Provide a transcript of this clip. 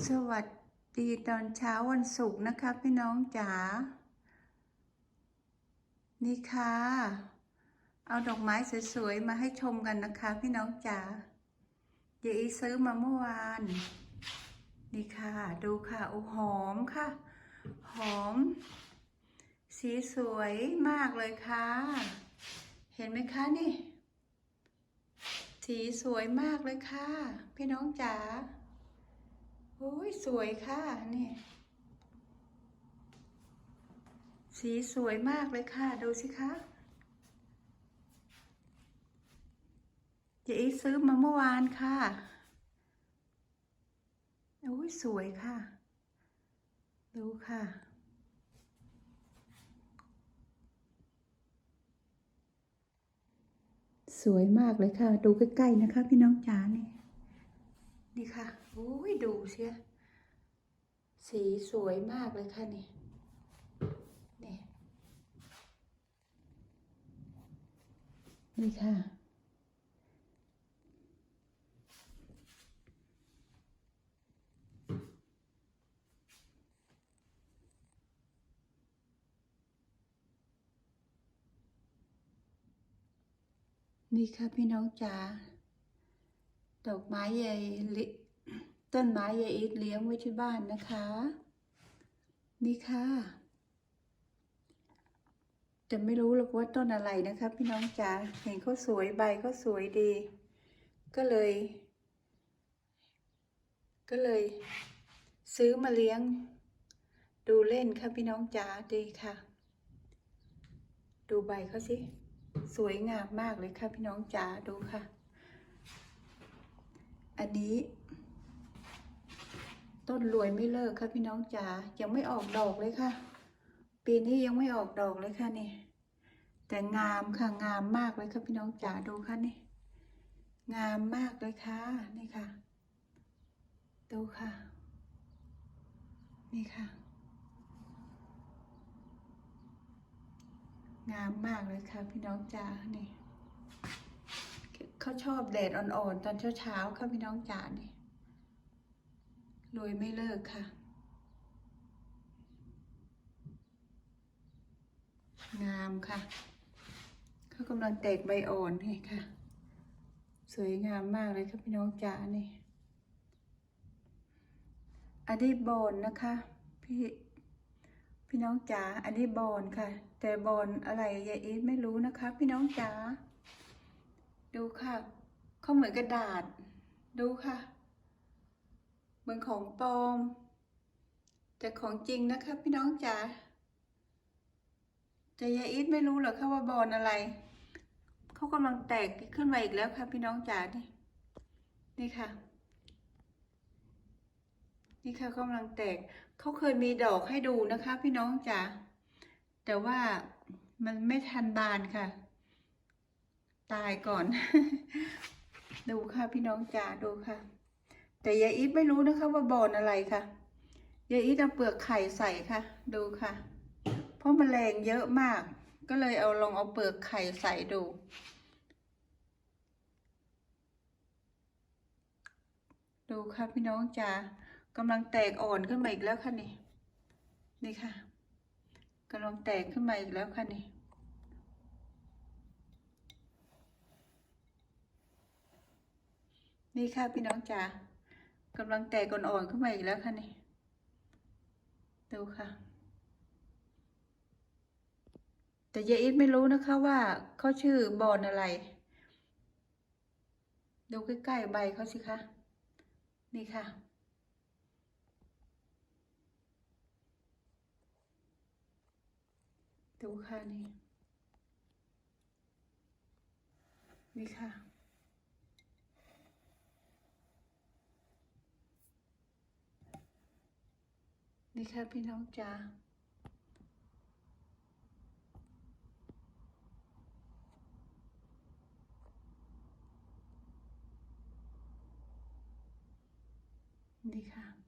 สวัสดีตอนเช้าวันศุกร์นะคะพี่น้องจ๋า นี่ค่ะ เอาดอกไม้สวยๆ มาให้ชมกันนะคะพี่น้องจ๋าเดี๋ยวอีซื้อมาเมื่อวาน นี่ค่ะ ดูค่ะโอ้หอมค่ะ หอม สีสวยมากเลยค่ะ เห็นไหมคะนี่ สีสวยมากเลยค่ะ พี่น้องจ๋า โอ้ยสวยค่ะนี่สีสวยมากเลยค่ะ ดูสิคะเจ๊อีซื้อมาเมื่อวานค่ะโอ้ยสวยค่ะ ดูค่ะ สวยมากเลยค่ะ ดูใกล้ๆนะคะ พี่น้องจ๋านี่ นี่ค่ะโอ้ยดูเชียสีสวยมากเลยค่ะนี่นี่นี่ค่ะ นี่ค่ะพี่น้องจ๋า ดอกไม้ใหญ่ลิต้นไม้ใหญ่อีทเลี้ยงไว้ที่บ้านนะคะ นี่ค่ะแต่ไม่รู้หรอกว่าต้นอะไรนะคะ พี่น้องจ๋าเห็นเขาสวยใบก็สวยดี ก็เลย ก็เลย ซื้อมาเลี้ยง ดูเล่นค่ะพี่น้องจ๋าดีค่ะ ดูใบเขาสิ สวยงามมากเลยค่ะพี่น้องจ๋าดูค่ะ อันนี้ ต้นรวยไม่เลิกค่ะพี่น้องจ๋ายังไม่ออกดอกเลยค่ะ ปีนี้ยังไม่ออกดอกเลยค่ะนี่ แต่งามค่ะงามมากเลยค่ะพี่น้องจ๋าดูค่ะนี่ งามมากเลยค่ะนี่ค่ะ ดูค่ะ นี่ค่ะ งามมากเลยค่ะพี่น้องจ๋านี่ เขาชอบแดดอ่อนๆ ตอนเช้าๆค่ะพี่น้องจ๋านี่รวยไม่เลิกค่ะ งามค่ะ เขากำลังแตกใบอ่อนนี่ค่ะ สวยงามมากเลยค่ะพี่น้องจ๋านี่อันนี้บอนนะคะ พี่พี่น้องจ๋าอันนี้บอนค่ะ แต่บอนอะไรยายอีทไม่รู้นะคะ พี่น้องจ๋า ดูค่ะ เขาเหมือนกระดาษ ดูค่ะ เหมือนของปลอม แต่ของจริงนะคะพี่น้องจ๋าแต่ยาอีทไม่รู้หรอกค่ะว่าบอลอะไร เขากำลังแตกขึ้นมาอีกแล้วค่ะ พี่น้องจ๋านี่นี่ค่ะ นี่ค่ะกำลังแตก เขาเคยมีดอกให้ดูนะคะ พี่น้องจ๋าแต่ว่ามันไม่ทันบานค่ะ ตายก่อน ดูค่ะพี่น้องจ๋าดูค่ะ แต่ยายอีทไม่รู้นะคะว่าบอนอะไรค่ะยายอีทเอาเปลือกไข่ใส่ค่ะ ดูค่ะ เพราะมแมลงเยอะมาก ก็เลยเอาลองเอาเปลือกไข่ใส่ดู ดูค่ะพี่น้องจ๋ากำลังแตกอ่อนขึ้นมาอีกแล้วค่ะนี่นี่ค่ะกำลังแตกขึ้นมาอีกแล้วค่ะนี่ นี่ค่ะพี่น้องจ๋ากำลังแตกอ่อนๆขึ้นมาอีกแล้วค่ะนี่ ดูค่ะ แต่ยายอีทไม่รู้นะคะว่าเขาชื่อบอนอะไร ดูใกล้ๆใบเขาสิคะนี่ค่ะ ดูค่ะนี่ นี่ค่ะ นี่ค่ะพี่น้องจ๋านี่ค่ะ